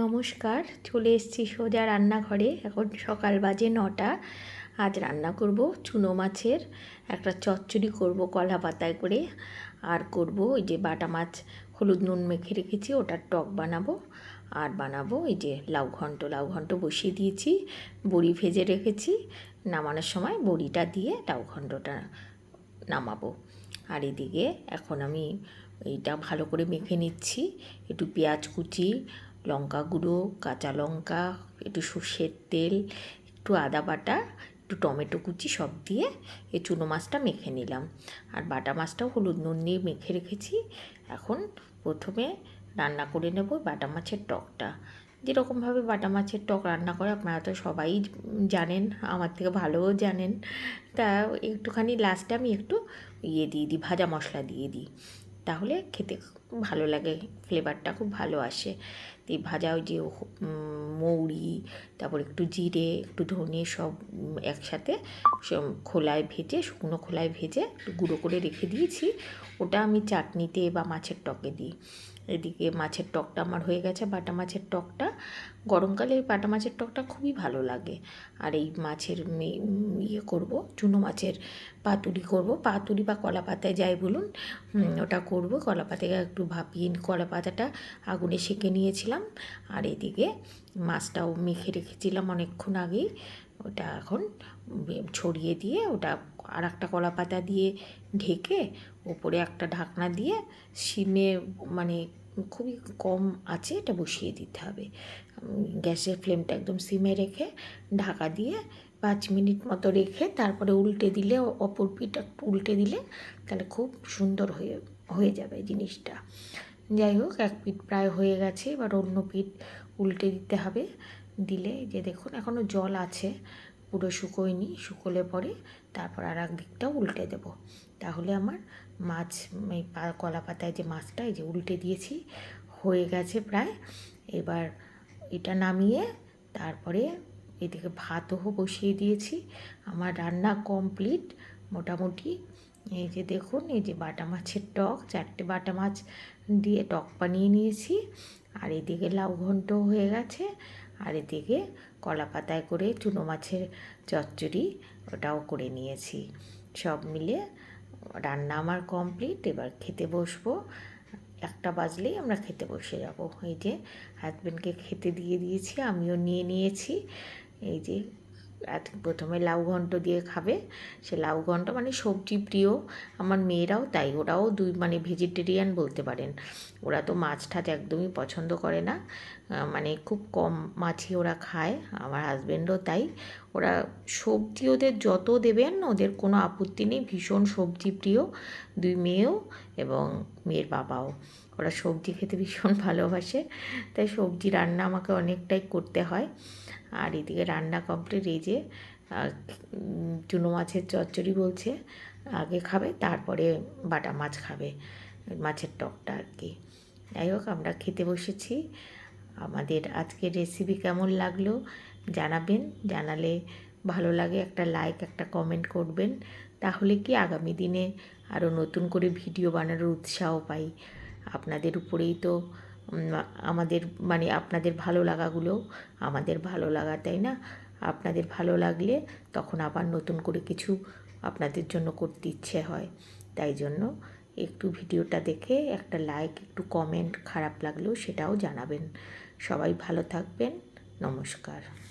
নমস্কার, চলে এসেছি সোজা রান্নাঘরে। এখন সকাল বাজে নটা। আজ রান্না করব চুনো মাছের, একটা চচ্চড়ি করব কলা পাতায় করে। আর করব ওই যে বাটা মাছ, হলুদ নুন মেখে রেখেছি, ওটার টক বানাবো। আর বানাবো এই যে লাউ ঘন্ট লাউ ঘন্ট বসিয়ে দিয়েছি, বড়ি ভেজে রেখেছি। নামানোর সময় বড়িটা দিয়ে লাউ ঘন্টটা নামাবো। আর এদিকে এখন আমি এইটা ভালো করে মেখে নিচ্ছি, একটু পেঁয়াজ কুচি লঙ্কা গুঁড়ো, কাঁচা লঙ্কা, একটু সর্ষের তেল, একটু আদা বাটা, একটু টমেটো কুচি সব দিয়ে এই চুনো মাছটা মেখে নিলাম। আর বাটা মাছটাও হলুদ নুন দিয়ে মেখে রেখেছি। এখন প্রথমে রান্না করে নেব বাটা মাছের টকটা। যেরকমভাবে বাটা মাছের টক রান্না করে আপনারা তো সবাই জানেন, আমার থেকে ভালোও জানেন। তা একটুখানি লাস্টে আমি একটু ইয়ে দিয়ে দিই, ভাজা মশলা দিয়ে দিই। তাহলে খেতে ভালো লাগে ফ্লেভারটা খুব ভালো আসে। এই ভাজা ওই যে মৌরি, তারপর একটু জিরে, একটু ধনে সব একসাথে খোলায় ভেজে, শুকনো খোলায় ভেজে গুঁড়ো করে রেখে দিয়েছি। ওটা আমি চাটনিতে বা মাছের টকে দিই। এদিকে মাছের টকটা আমার হয়ে গেছে, বাটা মাছের টকটা। গরমকালে বাটা মাছের টকটা খুবই ভালো লাগে। আর এই মাছের ইয়ে করব, চুনো মাছের পাতুরি করব। পাতুরি বা কলা পাতায় যাই বলুন ওটা করব। কলা পাতায় একটু ভাপিয়ে কলা পাতাটা আগুনে সেঁকে নিয়েছিলাম। আর এদিকে মাছটাও মেখে রেখেছিলাম অনেকক্ষণ আগেই। ওটা এখন ছড়িয়ে দিয়ে ওটা আর একটা কলা পাতা দিয়ে ঢেকে ওপরে একটা ঢাকনা দিয়ে সিমে মানে খুবই কম আছে এটা বসিয়ে দিতে হবে। গ্যাসের ফ্লেমটা একদম সিমে রেখে ঢাকা দিয়ে পাঁচ মিনিট মতো রেখে তারপরে উল্টে দিলে, অপর পিঠ উল্টে দিলে তাহলে খুব সুন্দর হয়ে হয়ে যাবে জিনিসটা। যাই হোক, এক পিঠ প্রায় হয়ে গেছে, এবার অন্য পিঠ উল্টে দিতে হবে। দিলে যে দেখুন এখনও জল আছে, পুরো শুকোয়নি, শুকোলে পরে তারপর আর এক দিকটাও উল্টে দেব। তাহলে আমার মাছ, এই কলা পাতায় যে মাছটা, এই যে উল্টে দিয়েছি, হয়ে গেছে প্রায়। এবার এটা নামিয়ে তারপরে এদিকে ভাতও বসিয়ে দিয়েছি। আমার রান্না কমপ্লিট। মোটামুটি এই যে দেখুন, এই যে বাটা মাছের টক, চারটে বাটা মাছ দিয়ে টক বানিয়ে নিয়েছি। আর এদিকে লাউ ঘন্ট হয়ে গেছে। আর এদিকে কলা পাতায় করে চুনো মাছের চচ্চড়ি ওটাও করে নিয়েছি। সব মিলে রান্না আমার কমপ্লিট এবার খেতে বসবো। একটা বাজলেই আমরা খেতে বসে যাব। এই যে হাজব্যান্ডকে খেতে দিয়ে দিয়েছি, আমিও নিয়ে নিয়েছি। এই যে প্রথমে লাউ ঘন্ট দিয়ে খাবে। সে লাউ ঘন্ট মানে সবজি প্রিয়। আমার মেয়েরাও তাই, ওরাও দুই মানে ভেজিটেরিয়ান বলতে পারেন। ওরা তো মাছ ঠাছ একদমই পছন্দ করে না। মানে খুব কম মাছই ওরা খায়। আমার হাজব্যান্ডও তাই। ওরা সবজি ওদের যত দেবেন, ওদের কোনো আপত্তি নেই। ভীষণ সবজি প্রিয়। দুই মেয়েও এবং মেয়ের বাবাও। ওরা সবজি খেতে ভীষণ ভালোবাসে। তাই সবজি রান্না আমাকে অনেকটাই করতে হয়। আর এদিকে রান্না কমপ্লিট এই যে চুনো মাছের চচ্চড়ি বলছে, আগে খাবে, তারপরে বাটা মাছ খাবে, মাছের টকটা আর কি। যাই হোক, আমরা খেতে বসেছি। আমাদের আজকের রেসিপি কেমন লাগল জানাবেন। জানালে ভালো লাগে, একটা লাইক একটা কমেন্ট করবেন। তাহলে কি আগামী দিনে আরও নতুন করে ভিডিও বানানোর উৎসাহ পাই। আপনাদের উপরেই তো আমাদের মানে আপনাদের ভালো লাগাগুলো আমাদের ভালো লাগা, তাই না? আপনাদের ভালো লাগলে তখন আবার নতুন করে কিছু আপনাদের জন্য করতে ইচ্ছে হয়। তাই জন্য একটু ভিডিওটা দেখে একটা লাইক একটু কমেন্ট খারাপ লাগলেও সেটাও জানাবেন। সবাই ভালো থাকবেন। নমস্কার।